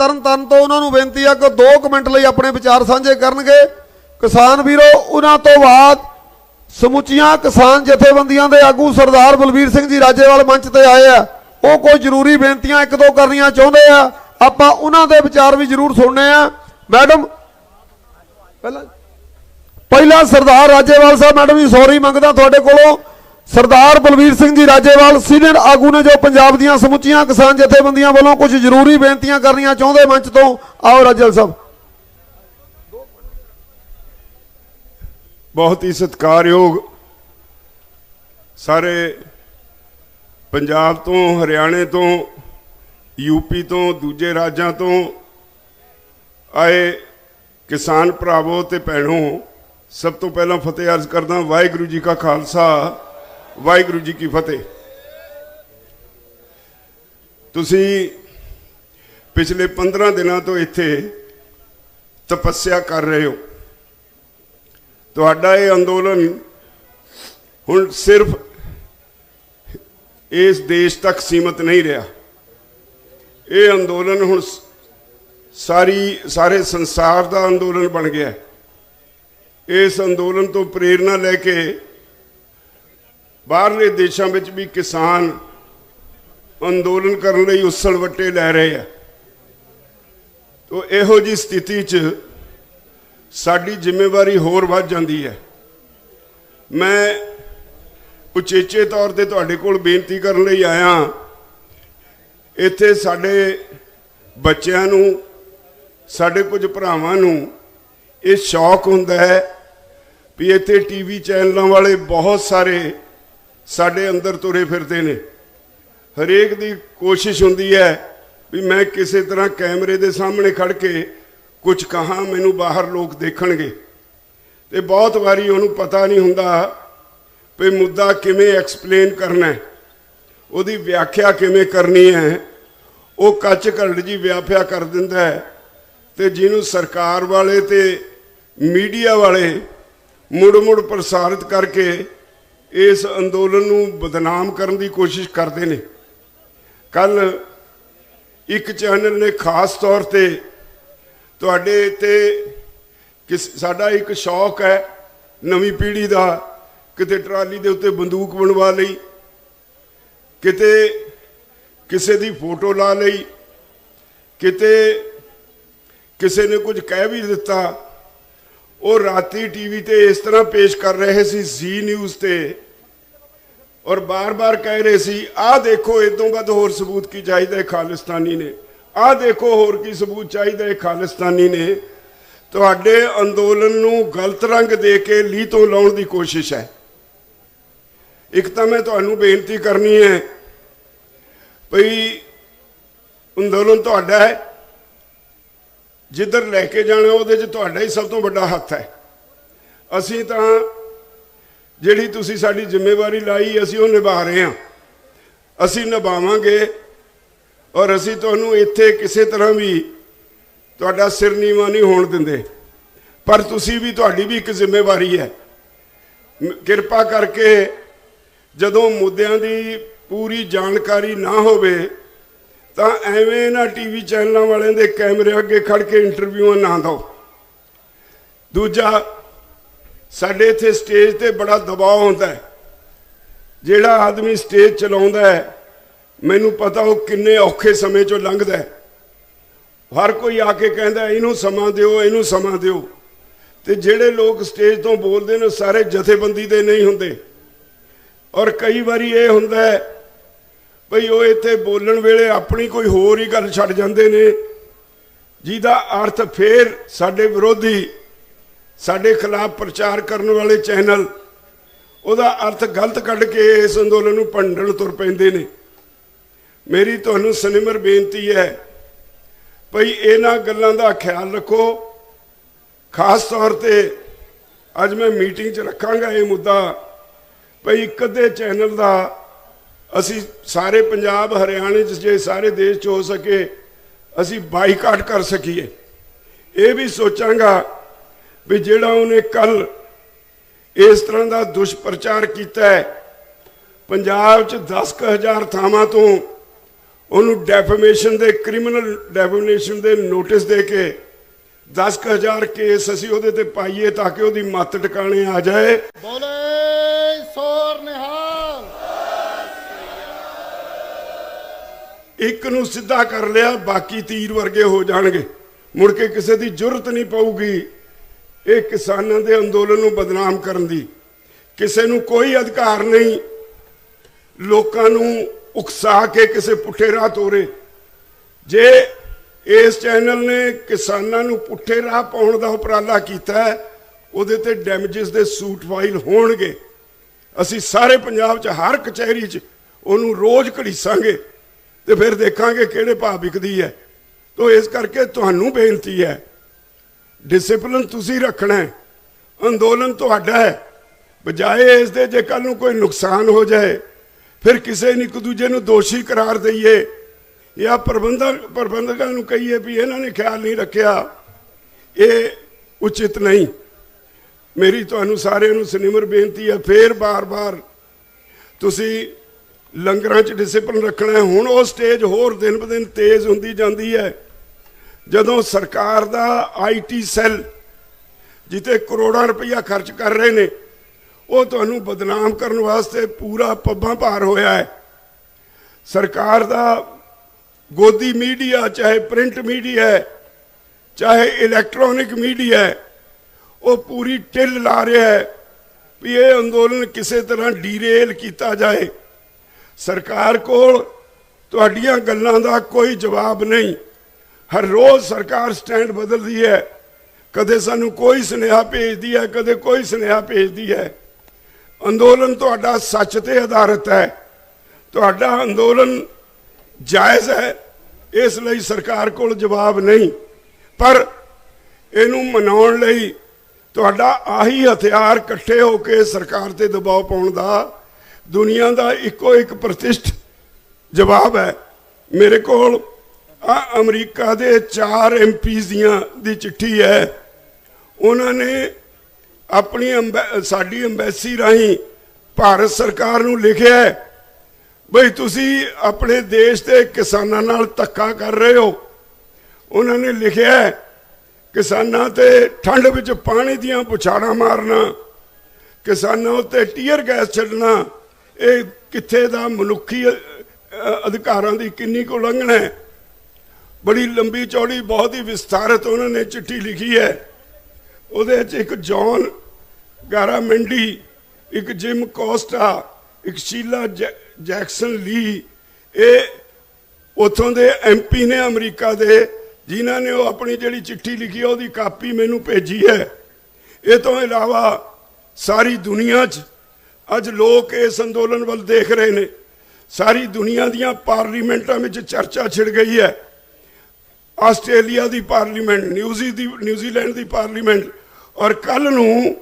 ਤਰਨ ਤੋਂ ਉਹਨਾਂ ਨੂੰ ਬੇਨਤੀ ਆ ਕਿ 2 ਮਿੰਟ ਲਈ ਆਪਣੇ ਵਿਚਾਰ ਸਾਂਝੇ ਕਰਨਗੇ। ਕਿਸਾਨ ਵੀਰੋ, ਉਹਨਾਂ ਤੋਂ ਬਾਅਦ ਸਮੁੱਚੀਆਂ ਕਿਸਾਨ ਜਥੇਬੰਦੀਆਂ ਦੇ ਆਗੂ ਸਰਦਾਰ ਬਲਬੀਰ ਸਿੰਘ ਜੀ ਰਾਜੇਵਾਲ ਮੰਚ ਤੇ ਆਏ ਆ। ਉਹ ਕੋਈ ਜ਼ਰੂਰੀ ਬੇਨਤੀਆਂ ਇੱਕ ਦੋ ਕਰਨੀਆਂ ਚਾਹੁੰਦੇ ਆ। ਆਪਾਂ ਉਹਨਾਂ ਦੇ ਵਿਚਾਰ ਵੀ ਜ਼ਰੂਰ ਸੁਣਨੇ ਆ। ਮੈਡਮ, ਪਹਿਲਾਂ ਪਹਿਲਾਂ ਸਰਦਾਰ ਰਾਜੇਵਾਲ ਸਾਹਿਬ, ਮੈਡਮ ਜੀ ਸੌਰੀ ਮੰਗਦਾ ਤੁਹਾਡੇ ਕੋਲੋਂ। ਸਰਦਾਰ ਬਲਵੀਰ ਸਿੰਘ ਜੀ ਰਾਜੇਵਾਲ ਸੀਨੀਅਰ ਆਗੂ ਨੇ ਜੋ ਪੰਜਾਬ ਦੀਆਂ ਸਮੁੱਚੀਆਂ ਕਿਸਾਨ ਜਥੇਬੰਦੀਆਂ ਵੱਲੋਂ ਕੁਝ ਜ਼ਰੂਰੀ ਬੇਨਤੀਆਂ ਕਰਨੀਆਂ ਚਾਹੁੰਦੇ ਮੰਚ ਤੋਂ, ਆਓ ਰਾਜੇਵਾਲ ਸਾਹਿਬ। ਬਹੁਤ ਹੀ ਸਤਿਕਾਰਯੋਗ ਸਾਰੇ ਪੰਜਾਬ ਤੋਂ, ਹਰਿਆਣੇ ਤੋਂ ਯੂਪੀ ਤੋਂ, ਦੂਜੇ ਰਾਜਾਂ ਤੋਂ ਆਏ ਕਿਸਾਨ ਭਰਾਵੋ ਤੇ ਭੈਣੋ, ਸਭ ਤੋਂ ਪਹਿਲਾਂ ਫਤਿਹ ਅਰਜ਼ ਕਰਦਾ ਵਾਹਿਗੁਰੂ ਜੀ ਕਾ ਖਾਲਸਾ। ਵਾਹਿਗੁਰੂ ਜੀ ਕੀ ਫਤਿਹ। ਤੁਸੀਂ ਪਿਛਲੇ 15 ਦਿਨਾਂ ਤੋਂ ਇੱਥੇ ਤਪੱਸਿਆ ਕਰ ਰਹੇ ਹੋ। ਤੁਹਾਡਾ ਇਹ ਅੰਦੋਲਨ ਹੁਣ ਸਿਰਫ ਇਸ ਦੇਸ਼ ਤੱਕ ਸੀਮਤ ਨਹੀਂ ਰਿਹਾ। ਇਹ ਅੰਦੋਲਨ ਹੁਣ ਸ- ਸਾਰੀ, ਸਾਰੇ ਸੰਸਾਰ ਦਾ ਅੰਦੋਲਨ ਬਣ ਗਿਆ। ਇਸ ਅੰਦੋਲਨ ਤੋਂ ਪ੍ਰੇਰਣਾ ਲੈ ਕੇ ਬਾਹਰਲੇ ਦੇਸ਼ਾਂ ਵਿੱਚ ਵੀ ਕਿਸਾਨ ਅੰਦੋਲਨ ਕਰਨ ਲਈ ਉਸਲ ਵੱਟੇ ਲੈ ਰਹੇ ਆ। ਤੋ ਇਹੋ ਜੀ ਸਥਿਤੀ 'ਚ ਸਾਡੀ ਜ਼ਿੰਮੇਵਾਰੀ ਹੋਰ ਵੱਧ ਜਾਂਦੀ ਹੈ। ਮੈਂ ਉਚੇਚੇ ਤੌਰ ਤੇ ਤੁਹਾਡੇ ਕੋਲ ਬੇਨਤੀ ਕਰਨ ਲਈ ਆਇਆ ਇੱਥੇ ਸਾਡੇ ਬੱਚਿਆਂ ਨੂੰ, ਸਾਡੇ ਕੁਝ ਭਰਾਵਾਂ ਨੂੰ ਇਹ ਸ਼ੌਕ ਹੁੰਦਾ ਹੈ ਵੀ ਇੱਥੇ ਟੀਵੀ ਚੈਨਲਾਂ ਵਾਲੇ ਬਹੁਤ ਸਾਰੇ ਸਾਡੇ ਅੰਦਰ ਤੁਰੇ ਫਿਰਦੇ ਨੇ। ਹਰੇਕ ਦੀ ਕੋਸ਼ਿਸ਼ ਹੁੰਦੀ ਹੈ ਵੀ ਮੈਂ ਕਿਸੇ ਤਰ੍ਹਾਂ ਕੈਮਰੇ ਦੇ ਸਾਹਮਣੇ ਖੜ ਕੇ ਕੁਝ ਕਹਾਂ ਮੈਨੂੰ ਬਾਹਰ ਲੋਕ ਦੇਖਣਗੇ। ਤੇ ਬਹੁਤ ਵਾਰੀ ਉਹਨੂੰ ਪਤਾ ਨਹੀਂ ਹੁੰਦਾ ਵੀ ਮੁੱਦਾ ਕਿਵੇਂ ਐਕਸਪਲੇਨ ਕਰਨਾ ਹੈ। ਉਹਦੀ ਵਿਆਖਿਆ ਕਿਵੇਂ ਕਰਨੀ ਹੈ। ਉਹ ਕੱਚ ਘਲੜ ਜੀ ਵਿਆਖਿਆ ਕਰ ਦਿੰਦਾ ਹੈ ਤੇ ਜਿਹਨੂੰ ਸਰਕਾਰ ਵਾਲੇ ਤੇ ਮੀਡੀਆ ਵਾਲੇ ਮੁੜ-ਮੁੜ ਪ੍ਰਸਾਰਿਤ ਕਰਕੇ ਇਸ ਅੰਦੋਲਨ ਨੂੰ ਬਦਨਾਮ ਕਰਨ ਦੀ ਕੋਸ਼ਿਸ਼ ਕਰਦੇ ਨੇ। ਕੱਲ ਇੱਕ ਚੈਨਲ ਨੇ ਖਾਸ ਤੌਰ ਤੇ ਤੁਹਾਡੇ ਤੇ ਕਿਸ, ਸਾਡਾ ਇੱਕ ਸ਼ੌਕ ਹੈ ਨਵੀਂ ਪੀੜ੍ਹੀ ਦਾ ਕਿਤੇ ਟਰਾਲੀ ਦੇ ਉੱਤੇ ਬੰਦੂਕ ਬਣਵਾ ਲਈ, ਕਿਤੇ ਕਿਸੇ ਦੀ ਫੋਟੋ ਲਾ ਲਈ, ਕਿਤੇ ਕਿਸੇ ਨੇ ਕੁਝ ਕਹਿ ਵੀ ਦਿੱਤਾ। ਉਹ ਰਾਤੀ ਟੀਵੀ ਤੇ ਇਸ ਤਰ੍ਹਾਂ ਪੇਸ਼ ਕਰ ਰਹੇ ਸੀ ਜ਼ੀ ਨਿਊਜ਼ ਤੇ। ਔਰ ਬਾਰ-ਬਾਰ ਕਹਿ ਰਹੇ ਸੀ, ਆਹ ਦੇਖੋ, ਇਦੋਂ ਵੱਧ ਹੋਰ ਸਬੂਤ ਕੀ ਚਾਹੀਦਾ ਹੈ ਖਾਲਿਸਤਾਨੀ ਨੇ? ਆਹ ਦੇਖੋ, ਹੋਰ ਕੀ ਸਬੂਤ ਚਾਹੀਦਾ ਹੈ ਖਾਲਿਸਤਾਨੀ ਨੇ? ਤੁਹਾਡੇ ਅੰਦੋਲਨ ਨੂੰ ਗਲਤ ਰੰਗ ਦੇ ਕੇ ਲੀ ਤੋਂ ਲਾਉਣ ਦੀ ਕੋਸ਼ਿਸ਼ ਹੈ। ਇੱਕ ਤਾਂ ਮੈਂ ਤੁਹਾਨੂੰ ਬੇਨਤੀ ਕਰਨੀ ਹੈ, ਭਈ ਅੰਦੋਲਨ ਤੁਹਾਡਾ ਹੈ ਜਿੱਧਰ ਲੈ ਕੇ ਜਾਣਾ, ਉਹਦੇ 'ਚ ਤੁਹਾਡਾ ਹੀ ਸਭ ਤੋਂ ਵੱਡਾ ਹੱਥ ਹੈ। ਅਸੀਂ ਤਾਂ ਜਿਹੜੀ ਤੁਸੀਂ ਸਾਡੀ ਜ਼ਿੰਮੇਵਾਰੀ ਲਾਈ, ਅਸੀਂ ਉਹ ਨਿਭਾ ਰਹੇ ਹਾਂ। ਅਸੀਂ ਨਿਭਾਵਾਂਗੇ ਔਰ ਅਸੀਂ ਤੁਹਾਨੂੰ ਇੱਥੇ ਕਿਸੇ ਤਰ੍ਹਾਂ ਵੀ ਤੁਹਾਡਾ ਸਿਰ ਨੀਵਾ ਨਹੀਂ ਹੋਣ ਦਿੰਦੇ। ਪਰ ਤੁਸੀਂ ਵੀ, ਤੁਹਾਡੀ ਵੀ ਇੱਕ ਜ਼ਿੰਮੇਵਾਰੀ ਹੈ। ਕਿਰਪਾ ਕਰਕੇ ਜਦੋਂ ਮੁੱਦਿਆਂ ਦੀ ਪੂਰੀ ਜਾਣਕਾਰੀ ਨਾ ਹੋਵੇ ਤਾਂ ਐਵੇਂ ਨਾ ਟੀਵੀ ਚੈਨਲਾਂ ਵਾਲਿਆਂ ਦੇ ਕੈਮਰੇ ਅੱਗੇ ਖੜ ਕੇ ਇੰਟਰਵਿਊਆਂ ਨਾ ਦਿਓ। ਦੂਜਾ, ਸਾਡੇ ਇੱਥੇ ਸਟੇਜ ਤੇ ਬੜਾ ਦਬਾਅ ਹੁੰਦਾ ਹੈ। ਜਿਹੜਾ ਆਦਮੀ ਸਟੇਜ ਚਲਾਉਂਦਾ ਹੈ, ਮੈਨੂੰ ਪਤਾ ਉਹ ਕਿੰਨੇ ਔਖੇ ਸਮੇਂ ਚੋਂ ਲੰਘਦਾ ਹੈ। ਹਰ ਕੋਈ ਆ ਕੇ ਕਹਿੰਦਾ, ਇਹਨੂੰ ਸਮਾਂ ਦਿਓ, ਇਹਨੂੰ ਸਮਾਂ ਦਿਓ। ਤੇ ਜਿਹੜੇ ਲੋਕ ਸਟੇਜ ਤੋਂ ਬੋਲਦੇ ਨੇ, ਉਹ ਸਾਰੇ ਜਥੇਬੰਦੀ ਦੇ ਨਹੀਂ ਹੁੰਦੇ। ਔਰ ਕਈ ਵਾਰੀ ਇਹ ਹੁੰਦਾ ਹੈ ਭਈ ਉਹ ਇੱਥੇ ਬੋਲਣ ਵੇਲੇ ਆਪਣੀ ਕੋਈ ਹੋਰ ਹੀ ਗੱਲ ਛੱਡ ਜਾਂਦੇ ਨੇ। ਜਿਹਦਾ ਅਰਥ ਫੇਰ ਸਾਡੇ ਵਿਰੋਧੀ, ਸਾਡੇ ਖਿਲਾਫ ਪ੍ਰਚਾਰ ਕਰਨ ਵਾਲੇ ਚੈਨਲ, ਉਹਦਾ ਅਰਥ ਗਲਤ ਕੱਢ ਕੇ ਇਸ ਅੰਦੋਲਨ ਨੂੰ ਭੰਡਣ ਤੁਰ ਪੈਂਦੇ ਨੇ। ਮੇਰੀ ਤੁਹਾਨੂੰ ਸਨਿਮਰ ਬੇਨਤੀ ਹੈ, ਭਈ ਇਹਨਾਂ ਗੱਲਾਂ ਦਾ ਖਿਆਲ ਰੱਖੋ। ਖਾਸ ਤੌਰ ਤੇ ਅੱਜ ਮੈਂ ਮੀਟਿੰਗ 'ਚ ਰੱਖਾਂਗਾ ਇਹ ਮੁੱਦਾ, ਭਈ ਇੱਕ ਅੱਧੇ ਚੈਨਲ ਦਾ ਅਸੀਂ ਸਾਰੇ ਪੰਜਾਬ, ਹਰਿਆਣੇ 'ਚ ਜੇ ਸਾਰੇ ਦੇਸ਼ 'ਚ ਹੋ ਸਕੇ, ਅਸੀਂ ਬਾਈਕਾਟ ਕਰ ਸਕੀਏ। ਇਹ ਵੀ ਸੋਚਾਂਗਾ ਵੀ ਜਿਹੜਾ ਉਹਨੇ ਕੱਲ ਇਸ ਤਰ੍ਹਾਂ ਦਾ ਦੁਸ਼ਪ੍ਰਚਾਰ ਕੀਤਾ ਹੈ, ਪੰਜਾਬ 'ਚ 10000 ਥਾਵਾਂ ਤੋਂ ਉਹਨੂੰ ਡੈਫੇਮੇਸ਼ਨ ਦੇ ਕ੍ਰਿਮੀਨਲ ਡੈਫੇਮੇਸ਼ਨ ਦੇ ਨੋਟਿਸ ਦੇ ਕੇ 10000 ਕੇਸ ਅਸੀਂ ਉਹਦੇ ਤੇ ਪਾਈਏ ਤਾਂ ਕਿ ਉਹਦੀ ਮੱਤ ਟਿਕਾਣੇ ਆ ਜਾਏ। ਬੋਲੇ! ਇੱਕ ਨੂੰ ਸਿੱਧਾ ਕਰ ਲਿਆ, ਬਾਕੀ ਤੀਰ ਵਰਗੇ ਹੋ ਜਾਣਗੇ। ਮੁੜ ਕੇ ਕਿਸੇ ਦੀ ਜ਼ਰੂਰਤ ਨਹੀਂ ਪਊਗੀ। ਇਹ ਕਿਸਾਨਾਂ ਦੇ ਅੰਦੋਲਨ ਨੂੰ ਬਦਨਾਮ ਕਰਨ ਦੀ। ਕਿਸੇ ਨੂੰ ਕੋਈ ਅਧਿਕਾਰ ਨਹੀਂ। ਲੋਕਾਂ ਨੂੰ ਉਕਸਾ ਕੇ ਕਿਸੇ ਪੁੱਠੇ ਰਾਹ ਤੋਰੇ। ਜੇ ਇਸ ਚੈਨਲ ਨੇ ਕਿਸਾਨਾਂ ਨੂੰ ਪੁੱਠੇ ਰਾਹ ਪਾਉਣ ਦਾ ਉਪਰਾਲਾ ਕੀਤਾ ਉਹਦੇ ਤੇ ਡੈਮੇਜਸ ਦੇ ਸੂਟ ਫਾਈਲ ਹੋਣਗੇ। ਅਸੀਂ ਸਾਰੇ ਪੰਜਾਬ 'ਚ, ਹਰ ਕਚਹਿਰੀ 'ਚ ਉਹਨੂੰ ਰੋਜ਼ ਘੜੀਸਾਂਗੇ। ਤੇ ਫਿਰ ਦੇਖਾਂਗੇ ਕਿਹੜੇ ਭਾਅ ਵਿਕਦੀ ਹੈ। ਤੋ ਇਸ ਕਰਕੇ ਤੁਹਾਨੂੰ ਬੇਨਤੀ ਹੈ ਡਿਸਪਲਿਨ ਤੁਸੀਂ ਰੱਖਣਾ ਹੈ। ਅੰਦੋਲਨ ਤੁਹਾਡਾ ਹੈ। ਬਜਾਏ ਇਸ ਦੇ ਜੇ ਕੱਲ ਨੂੰ ਕੋਈ ਨੁਕਸਾਨ ਹੋ ਜਾਏ, ਫਿਰ ਕਿਸੇ ਨੂੰ ਇੱਕ ਦੂਜੇ ਨੂੰ ਦੋਸ਼ੀ ਕਰਾਰ ਦਈਏ। ਜਾਂ ਪ੍ਰਬੰਧਕ ਪ੍ਰਬੰਧਕਾਂ ਨੂੰ ਕਹੀਏ ਵੀ ਇਹਨਾਂ ਨੇ ਖਿਆਲ ਨਹੀਂ ਰੱਖਿਆ। ਇਹ ਉਚਿਤ ਨਹੀਂ। ਮੇਰੀ ਤੁਹਾਨੂੰ ਸਾਰਿਆਂ ਨੂੰ ਸਨਿਮਰ ਬੇਨਤੀ ਹੈ, ਫੇਰ ਬਾਰ-ਬਾਰ ਤੁਸੀਂ ਲੰਗਰਾਂ 'ਚ ਡਿਸਪਲਿਨ ਰੱਖਣਾ ਹੁਣ ਉਹ ਸਟੇਜ ਹੋਰ ਦਿਨ ਬ ਦਿਨ ਤੇਜ਼ ਹੁੰਦੀ ਜਾਂਦੀ ਹੈ। ਜਦੋਂ ਸਰਕਾਰ ਦਾ ਆਈਟੀ ਸੈੱਲ ਜਿੱਤੇ ਕਰੋੜਾਂ ਰੁਪਈਆ ਖਰਚ ਕਰ ਰਹੇ ਨੇ, ਉਹ ਤੁਹਾਨੂੰ ਬਦਨਾਮ ਕਰਨ ਵਾਸਤੇ ਪੂਰਾ ਪੱਬਾਂ ਭਾਰ ਹੋਇਆ ਹੈ। ਸਰਕਾਰ ਦਾ ਗੋਦੀ ਮੀਡੀਆ, ਚਾਹੇ ਪ੍ਰਿੰਟ ਮੀਡੀਆ ਹੈ, ਚਾਹੇ ਇਲੈਕਟ੍ਰੋਨਿਕ ਮੀਡੀਆ ਹੈ, ਉਹ ਪੂਰੀ ਟਿੱਲ ਲਾ ਰਿਹਾ ਹੈ ਵੀ ਇਹ ਅੰਦੋਲਨ ਕਿਸੇ ਤਰ੍ਹਾਂ ਡੀਰੇਲ ਕੀਤਾ ਜਾਏ। ਸਰਕਾਰ ਕੋਲ ਤੁਹਾਡੀਆਂ ਗੱਲਾਂ ਦਾ ਕੋਈ ਜਵਾਬ ਨਹੀਂ। ਹਰ ਰੋਜ਼ ਸਰਕਾਰ ਸਟੈਂਡ ਬਦਲਦੀ ਹੈ। ਕਦੇ ਸਾਨੂੰ ਕੋਈ ਸੁਨੇਹਾ ਭੇਜਦੀ ਹੈ, ਕਦੇ ਕੋਈ ਸੁਨੇਹਾ ਭੇਜਦੀ ਹੈ। ਅੰਦੋਲਨ ਤੁਹਾਡਾ ਸੱਚ ਤੇ ਆਧਾਰਿਤ ਹੈ। ਤੁਹਾਡਾ ਅੰਦੋਲਨ ਜਾਇਜ਼ ਹੈ। ਇਸ ਲਈ ਸਰਕਾਰ ਕੋਲ ਜਵਾਬ ਨਹੀਂ। ਪਰ ਇਹਨੂੰ ਮਨਾਉਣ ਲਈ ਤੁਹਾਡਾ ਆਹੀ ਹਥਿਆਰ ਇਕੱਠੇ ਹੋ ਕੇ ਸਰਕਾਰ ਤੇ ਦਬਾਅ ਪਾਉਣ ਦਾ ਦੁਨੀਆ ਦਾ ਇੱਕੋ ਇੱਕ ਪ੍ਰਤਿਸ਼ਠ ਜਵਾਬ ਹੈ। ਮੇਰੇ ਕੋਲ ਆ ਅਮਰੀਕਾ ਦੇ ਚਾਰ ਐਮਪੀਜ਼ ਦੀਆਂ ਦੀ ਚਿੱਠੀ ਹੈ। ਉਹਨਾਂ ਨੇ ਆਪਣੀ ਅੰਬੈ- ਸਾਡੀ ਅੰਬੈਸੀ ਰਾਹੀਂ ਭਾਰਤ ਸਰਕਾਰ ਨੂੰ ਲਿਖਿਆ ਬਈ ਤੁਸੀਂ ਆਪਣੇ ਦੇਸ਼ ਦੇ ਕਿਸਾਨਾਂ ਨਾਲ ਧੱਕਾ ਕਰ ਰਹੇ ਹੋ। ਉਹਨਾਂ ਨੇ ਲਿਖਿਆ ਕਿਸਾਨਾਂ ਤੇ ਠੰਡ ਵਿੱਚ ਪਾਣੀ ਦੀਆਂ ਪੁਛਾੜਾਂ ਮਾਰਨਾ, ਕਿਸਾਨਾਂ ਉੱਤੇ ਟੀਅਰ ਗੈਸ ਛੱਡਣਾ ਇਹ ਕਿੱਥੇ ਦਾ ਮਨੁੱਖੀ ਅਧਿਕਾਰਾਂ ਦੀ ਕਿੰਨੀ ਕੁ ਉਲੰਘਣਾ ਹੈ? ਬੜੀ ਲੰਬੀ ਚੌੜੀ, ਬਹੁਤ ਹੀ ਵਿਸਥਾਰਤ ਉਹਨਾਂ ਨੇ ਚਿੱਠੀ ਲਿਖੀ ਹੈ। ਉਹਦੇ ਵਿੱਚ ਇੱਕ ਜੌਨ ਗਾਰਾਮੈਂਡੀ, ਇੱਕ ਜਿਮ ਕੋਸਟਾ, ਇੱਕ ਸ਼ੀਲਾ ਜੈ- ਜੈਕਸਨ ਲੀ, ਇਹ ਉਥੋਂ ਦੇ ਐਮਪੀ ਨੇ ਅਮਰੀਕਾ ਦੇ, ਜਿਨ੍ਹਾਂ ਨੇ ਉਹ ਆਪਣੀ ਜਿਹੜੀ ਚਿੱਠੀ ਲਿਖੀ ਹੈ, ਉਹਦੀ ਕਾਪੀ ਮੈਨੂੰ ਭੇਜੀ ਹੈ। ਇਹ ਤੋਂ ਇਲਾਵਾ ਸਾਰੀ ਦੁਨੀਆ 'ਚ ਅੱਜ ਲੋਕ ਇਸ ਅੰਦੋਲਨ ਵੱਲ ਦੇਖ ਰਹੇ ਨੇ। ਸਾਰੀ ਦੁਨੀਆ ਦੀਆਂ ਪਾਰਲੀਮੈਂਟਾਂ ਵਿੱਚ ਚਰਚਾ ਛਿੜ ਗਈ ਹੈ। ਆਸਟ੍ਰੇਲੀਆ ਦੀ ਪਾਰਲੀਮੈਂਟ, ਨਿਊਜ਼ੀ ਦੀ, ਨਿਊਜ਼ੀਲੈਂਡ ਦੀ ਪਾਰਲੀਮੈਂਟ ਔਰ ਕੱਲ ਨੂੰ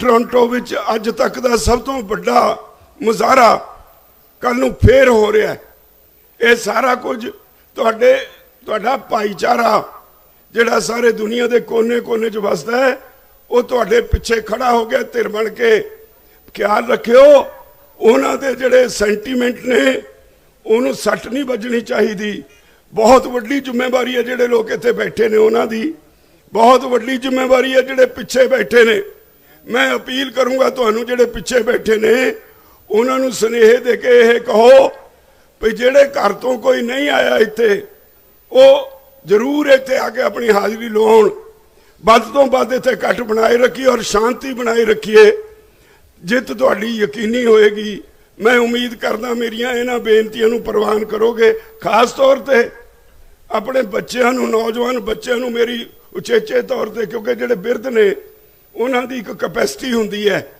ਟੋਰਾਂਟੋ ਵਿੱਚ ਅੱਜ ਤੱਕ ਦਾ ਸਭ ਤੋਂ ਵੱਡਾ ਮੁਜ਼ਾਹਰਾ ਕੱਲ ਨੂੰ ਫੇਰ ਹੋ ਰਿਹਾ ਇਹ ਸਾਰਾ ਕੁਝ ਤੁਹਾਡੇ, ਤੁਹਾਡਾ ਭਾਈਚਾਰਾ ਜਿਹੜਾ ਸਾਰੇ ਦੁਨੀਆ ਦੇ ਕੋਨੇ-ਕੋਨੇ 'ਚ ਵਸਦਾ ਹੈ, ਉਹ ਤੁਹਾਡੇ ਪਿੱਛੇ ਖੜਾ ਹੋ ਗਿਆ, ਧਿਰ ਬਣ ਕੇ ਖਿਆਲ ਰੱਖਿਓ, ਉਹਨਾਂ ਦੇ ਜਿਹੜੇ ਸੈਂਟੀਮੈਂਟ ਨੇ, ਉਹਨੂੰ ਸੱਟ ਨਹੀਂ ਵੱਜਣੀ ਚਾਹੀਦੀ। ਬਹੁਤ ਵੱਡੀ ਜ਼ਿੰਮੇਵਾਰੀ ਹੈ ਜਿਹੜੇ ਲੋਕ ਇੱਥੇ ਬੈਠੇ ਨੇ ਉਹਨਾਂ ਦੀ। ਬਹੁਤ ਵੱਡੀ ਜ਼ਿੰਮੇਵਾਰੀ ਹੈ ਜਿਹੜੇ ਪਿੱਛੇ ਬੈਠੇ ਨੇ। ਮੈਂ ਅਪੀਲ ਕਰੂੰਗਾ ਤੁਹਾਨੂੰ ਜਿਹੜੇ ਪਿੱਛੇ ਬੈਠੇ ਨੇ, ਉਹਨਾਂ ਨੂੰ ਸੁਨੇਹੇ ਦੇ ਕੇ ਇਹ ਕਹੋ ਵੀ ਜਿਹੜੇ ਘਰ ਤੋਂ ਕੋਈ ਨਹੀਂ ਆਇਆ ਇੱਥੇ, ਉਹ ਜ਼ਰੂਰ ਇੱਥੇ ਆ ਕੇ ਆਪਣੀ ਹਾਜ਼ਰੀ ਲਵਾਉਣ। ਵੱਧ ਤੋਂ ਵੱਧ ਇੱਥੇ ਇਕੱਠ ਬਣਾਏ ਰੱਖੀ ਔਰ ਸ਼ਾਂਤੀ ਬਣਾਈ ਰੱਖੀਏ। ਜਿੱਤ ਤੁਹਾਡੀ ਯਕੀਨੀ ਹੋਏਗੀ। ਮੈਂ ਉਮੀਦ ਕਰਦਾ ਮੇਰੀਆਂ ਇਹਨਾਂ ਬੇਨਤੀਆਂ ਨੂੰ ਪ੍ਰਵਾਨ ਕਰੋਗੇ। ਖਾਸ ਤੌਰ ਤੇ ਆਪਣੇ ਬੱਚਿਆਂ ਨੂੰ, ਨੌਜਵਾਨ ਬੱਚਿਆਂ ਨੂੰ ਮੇਰੀ ਉਚੇਚੇ ਤੌਰ ਤੇ, ਕਿਉਂਕਿ ਜਿਹੜੇ ਬਿਰਧ ਨੇ, ਉਹਨਾਂ ਦੀ ਇੱਕ ਕਪੈਸਿਟੀ ਹੁੰਦੀ ਹੈ।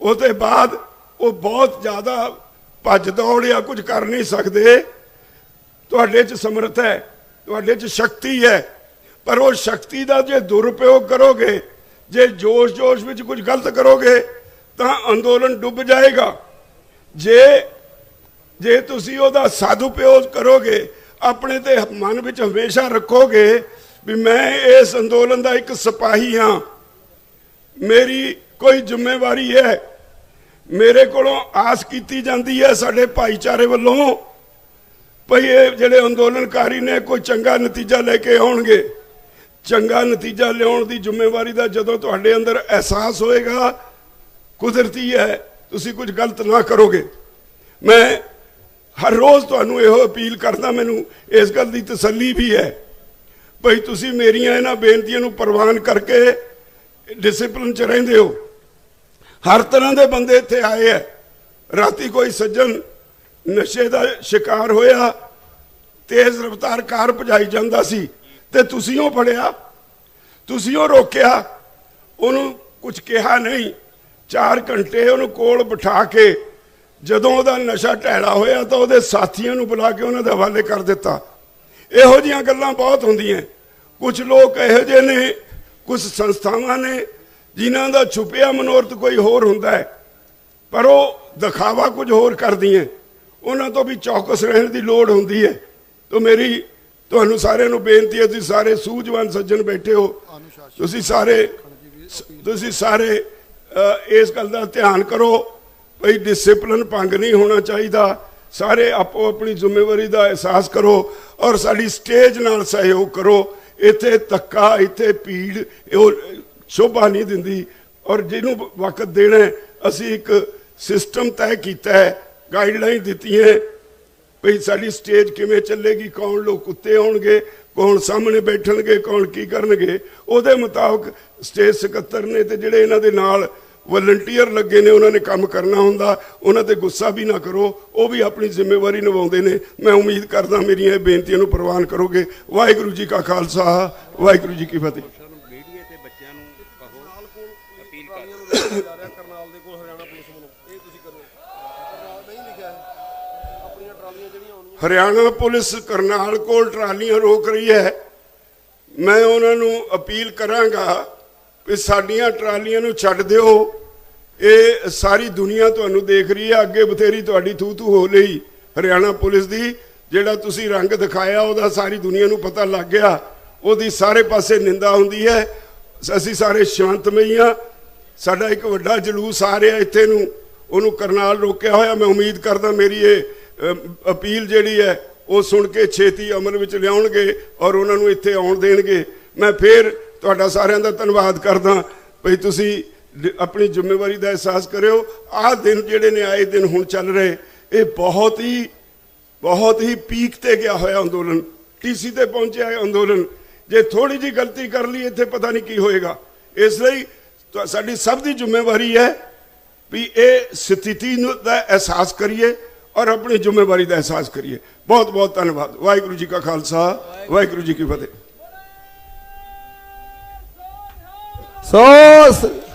ਉਹਦੇ ਬਾਅਦ ਉਹ ਬਹੁਤ ਜ਼ਿਆਦਾ ਭੱਜ ਦੌੜ ਜਾਂ ਕੁਝ ਕਰ ਨਹੀਂ ਸਕਦੇ। ਤੁਹਾਡੇ 'ਚ ਸਮਰੱਥ ਹੈ, ਤੁਹਾਡੇ 'ਚ ਸ਼ਕਤੀ ਹੈ। ਪਰ ਉਹ ਸ਼ਕਤੀ ਦਾ ਜੇ ਦੁਰਉਪਯੋਗ ਕਰੋਗੇ, ਜੇ ਜੋਸ਼-ਜੋਸ਼ ਵਿੱਚ ਕੁਝ ਗਲਤ ਕਰੋਗੇ ਤਾਂ ਅੰਦੋਲਨ ਡੁੱਬ ਜਾਏਗਾ। ਜੇ ਜੇ ਤੁਸੀਂ ਉਹਦਾ ਸਦਉਪਯੋਗ ਕਰੋਗੇ, ਆਪਣੇ ਤੇ ਮਨ ਵਿੱਚ ਹਮੇਸ਼ਾ ਰੱਖੋਗੇ ਵੀ ਮੈਂ ਇਸ ਅੰਦੋਲਨ ਦਾ ਇੱਕ ਸਿਪਾਹੀ ਹਾਂ। ਮੇਰੀ ਕੋਈ ਜ਼ਿੰਮੇਵਾਰੀ ਹੈ। ਮੇਰੇ ਕੋਲੋਂ ਆਸ ਕੀਤੀ ਜਾਂਦੀ ਹੈ ਸਾਡੇ ਭਾਈਚਾਰੇ ਵੱਲੋਂ ਭਈ ਇਹ ਜਿਹੜੇ ਅੰਦੋਲਨਕਾਰੀ ਨੇ, ਕੋਈ ਚੰਗਾ ਨਤੀਜਾ ਲੈ ਕੇ ਆਉਣਗੇ। ਚੰਗਾ ਨਤੀਜਾ ਲਿਆਉਣ ਦੀ ਜ਼ਿੰਮੇਵਾਰੀ ਦਾ ਜਦੋਂ ਤੁਹਾਡੇ ਅੰਦਰ ਅਹਿਸਾਸ ਹੋਏਗਾ ਕੁਦਰਤੀ ਹੈ, ਤੁਸੀਂ ਕੁਝ ਗਲਤ ਨਾ ਕਰੋਗੇ। ਮੈਂ ਹਰ ਰੋਜ਼ ਤੁਹਾਨੂੰ ਇਹੋ ਅਪੀਲ ਕਰਦਾ ਮੈਨੂੰ, ਇਸ ਗੱਲ ਦੀ ਤਸੱਲੀ ਵੀ ਹੈ। ਭਈ ਤੁਸੀਂ ਮੇਰੀਆਂ ਇਹਨਾਂ ਬੇਨਤੀਆਂ ਨੂੰ ਪ੍ਰਵਾਨ ਕਰਕੇ ਡਿਸਪਲਿਨ ਚ ਰਹਿੰਦੇ ਹੋ। ਹਰ ਤਰ੍ਹਾਂ ਦੇ ਬੰਦੇ ਇੱਥੇ ਆਏ ਹੈ। ਰਾਤੀ ਕੋਈ ਸੱਜਣ ਨਸ਼ੇ ਦਾ ਸ਼ਿਕਾਰ ਹੋਇਆ, ਤੇਜ਼ ਰਫ਼ਤਾਰ ਕਾਰ ਭਜਾਈ ਜਾਂਦਾ ਸੀ ਤੇ ਤੁਸੀਂ ਉਹ ਫੜਿਆ, ਤੁਸੀਂ ਉਹ ਰੋਕਿਆ, ਉਹਨੂੰ ਕੁਝ ਕਿਹਾ ਨਹੀਂ। 4 ਘੰਟੇ ਉਹਨੂੰ ਕੋਲ ਬਿਠਾ ਕੇ ਜਦੋਂ ਉਹਦਾ ਨਸ਼ਾ ਢੈਲਾ ਹੋਇਆ ਤਾਂ ਉਹਦੇ ਸਾਥੀਆਂ ਨੂੰ ਬੁਲਾ ਕੇ ਉਹਨਾਂ ਦੇ ਹਵਾਲੇ ਕਰ ਦਿੱਤਾ। ਇਹੋ ਜੀਆਂ ਗੱਲਾਂ ਬਹੁਤ ਹੁੰਦੀਆਂ। ਕੁਝ ਲੋਕ ਇਹੋ ਜਿਹੇ ਨੇ ਕੁਝ ਸੰਸਥਾਵਾਂ ਨੇ, ਜਿਨ੍ਹਾਂ ਦਾ ਛੁਪਿਆ ਮਨੋਰਥ ਕੋਈ ਹੋਰ ਹੁੰਦਾ ਹੈ। ਪਰ ਉਹ ਦਿਖਾਵਾ ਕੁਝ ਹੋਰ ਕਰਦੀਆਂ। ਉਹਨਾਂ ਤੋਂ ਵੀ ਚੌਕਸ ਰਹਿਣ ਦੀ ਲੋੜ ਹੁੰਦੀ ਹੈ। ਤਾਂ ਮੇਰੀ ਤੁਹਾਨੂੰ ਸਾਰਿਆਂ ਨੂੰ ਬੇਨਤੀ ਹੈ, ਤੁਸੀਂ ਸਾਰੇ ਸੂਝਵਾਨ ਸੱਜਣ ਬੈਠੇ ਹੋ। ਤੁਸੀਂ ਸਾਰੇ ਤੁਸੀਂ ਸਾਰੇ ਇਸ ਗੱਲ ਦਾ ਧਿਆਨ ਕਰੋ ਭਈ ਡਿਸਪਲਿਨ ਭੰਗ ਨਹੀਂ ਹੋਣਾ ਚਾਹੀਦਾ। ਸਾਰੇ ਆਪੋ ਆਪਣੀ ਜ਼ਿੰਮੇਵਾਰੀ ਦਾ ਅਹਿਸਾਸ ਕਰੋ ਔਰ ਸਾਡੀ ਸਟੇਜ ਨਾਲ ਸਹਿਯੋਗ ਕਰੋ। ਇੱਥੇ ਤੱਕਾ ਇੱਥੇ ਭੀੜ ਉਹ ਸ਼ੋਭਾ ਨਹੀਂ ਦਿੰਦੀ ਔਰ ਜਿਹਨੂੰ ਵਕਤ ਦੇਣਾ ਅਸੀਂ ਇੱਕ ਸਿਸਟਮ ਤੈਅ ਕੀਤਾ ਹੈ ਗਾਈਡਲਾਈਨ ਦਿੱਤੀ ਹੈ ਭਈ ਸਾਡੀ ਸਟੇਜ ਕਿਵੇਂ ਚੱਲੇਗੀ, ਕੌਣ ਲੋਕ ਉੱਤੇ ਆਉਣਗੇ, ਕੌਣ ਸਾਹਮਣੇ ਬੈਠਣਗੇ, ਕੌਣ ਕੀ ਕਰਨਗੇ। ਉਹਦੇ ਮੁਤਾਬਕ ਸਟੇਜ ਸਕੱਤਰ ਨੇ ਤੇ ਜਿਹੜੇ ਇਹਨਾਂ ਦੇ ਨਾਲ ਵਲੰਟੀਅਰ ਲੱਗੇ ਨੇ ਉਹਨਾਂ ਨੇ ਕੰਮ ਕਰਨਾ ਹੁੰਦਾ ਉਹਨਾਂ ਤੇ ਗੁੱਸਾ ਵੀ ਨਾ ਕਰੋ ਉਹ ਵੀ ਆਪਣੀ ਜ਼ਿੰਮੇਵਾਰੀ ਨਿਭਾਉਂਦੇ ਨੇ। ਮੈਂ ਉਮੀਦ ਕਰਦਾ ਮੇਰੀਆਂ ਇਹ ਬੇਨਤੀਆਂ ਨੂੰ ਪ੍ਰਵਾਨ ਕਰੋਗੇ। ਵਾਹਿਗੁਰੂ ਜੀ ਕਾ ਖਾਲਸਾ ਵਾਹਿਗੁਰੂ ਜੀ ਕੀ ਫਤਿਹ। ਮੀਡੀਆ ਤੇ ਬੱਚਿਆਂ ਨੂੰ ਕਹੋ ਅਪੀਲ ਕਰ ਕਰਨਾਲ ਦੇ ਕੋਲ ਹਰਿਆਣਾ ਪੁਲਿਸ ਵੱਲੋਂ। ਇਹ ਤੁਸੀਂ ਕਰੋ। ਕਰਨਾਲ ਨਹੀਂ ਲਿਖਿਆ ਹੈ। ਆਪਣੀਆਂ ਟਰਾਲੀਆਂ ਜਿਹੜੀਆਂ ਆਉਣੀਆਂ। ਹਰਿਆਣਾ ਪੁਲਿਸ ਕਰਨਾਲ ਕੋਲ ਟਰਾਲੀਆਂ ਰੋਕ ਰਹੀ ਹੈ। ਮੈਂ ਉਹਨਾਂ ਨੂੰ ਅਪੀਲ ਕਰਾਂਗਾ ਵੀ ਸਾਡੀਆਂ ਟਰਾਲੀਆਂ ਨੂੰ ਛੱਡ ਦਿਓ। ਇਹ ਸਾਰੀ ਦੁਨੀਆ ਤੁਹਾਨੂੰ ਦੇਖ ਰਹੀ ਹੈ। ਅੱਗੇ ਬਥੇਰੀ ਤੁਹਾਡੀ ਥੂ ਥੂ ਹੋ ਲਈ ਹਰਿਆਣਾ ਪੁਲਿਸ ਦੀ। ਜਿਹੜਾ ਤੁਸੀਂ ਰੰਗ ਦਿਖਾਇਆ, ਉਹਦਾ ਸਾਰੀ ਦੁਨੀਆ ਨੂੰ ਪਤਾ ਲੱਗ ਗਿਆ। ਉਹਦੀ ਸਾਰੇ ਪਾਸੇ ਨਿੰਦਾ ਹੁੰਦੀ ਹੈ। ਅਸੀਂ ਸਾਰੇ ਸ਼ਾਂਤਮਈ ਹਾਂ। ਸਾਡਾ ਇੱਕ ਵੱਡਾ ਜਲੂਸ ਆ ਰਿਹਾ ਇੱਥੇ ਨੂੰ। ਉਹਨੂੰ ਕਰਨਾਲ ਰੋਕਿਆ ਹੋਇਆ। ਮੈਂ ਉਮੀਦ ਕਰਦਾ ਮੇਰੀ ਇਹ ਅਪੀਲ ਜਿਹੜੀ ਹੈ, ਉਹ ਸੁਣ ਕੇ ਛੇਤੀ ਅਮਲ ਵਿੱਚ ਲਿਆਉਣਗੇ ਔਰ ਉਹਨਾਂ ਨੂੰ ਇੱਥੇ ਆਉਣ ਦੇਣਗੇ। ਮੈਂ ਫੇਰ ਤੁਹਾਡਾ ਸਾਰਿਆਂ ਦਾ ਧੰਨਵਾਦ ਕਰਦਾ ਭਈ ਤੁਸੀਂ ਆਪਣੀ ਜ਼ਿੰਮੇਵਾਰੀ ਦਾ ਅਹਿਸਾਸ ਕਰਿਓ। ਆਹ ਦਿਨ ਜਿਹੜੇ ਨੇ, ਆਏ ਦਿਨ ਹੁਣ ਚੱਲ ਰਹੇ, ਇਹ ਬਹੁਤ ਹੀ ਬਹੁਤ ਹੀ ਪੀਕ ਤੇ ਗਿਆ ਹੋਇਆ ਅੰਦੋਲਨ। ਟੀਸੀ ਤੇ ਪਹੁੰਚਿਆ ਹੈ ਅੰਦੋਲਨ। ਜੇ ਥੋੜੀ ਜੀ ਗਲਤੀ ਕਰ ਲਈ, ਇੱਥੇ ਪਤਾ ਨਹੀਂ ਕੀ ਹੋਏਗਾ। ਇਸ ਲਈ ਤੁਹਾ- ਸਾਡੀ ਸਭ ਦੀ ਜ਼ਿੰਮੇਵਾਰੀ ਹੈ ਵੀ ਇਹ ਸਥਿਤੀ ਨੂੰ ਦਾ ਅਹਿਸਾਸ ਕਰੀਏ ਔਰ ਆਪਣੀ ਜ਼ਿੰਮੇਵਾਰੀ ਦਾ ਅਹਿਸਾਸ ਕਰੀਏ। ਬਹੁਤ ਬਹੁਤ ਧੰਨਵਾਦ। ਵਾਹਿਗੁਰੂ ਜੀ ਕਾ ਖਾਲਸਾ, ਵਾਹਿਗੁਰੂ ਜੀ ਕੀ ਫਤਿਹ। ਸੋ ਸ-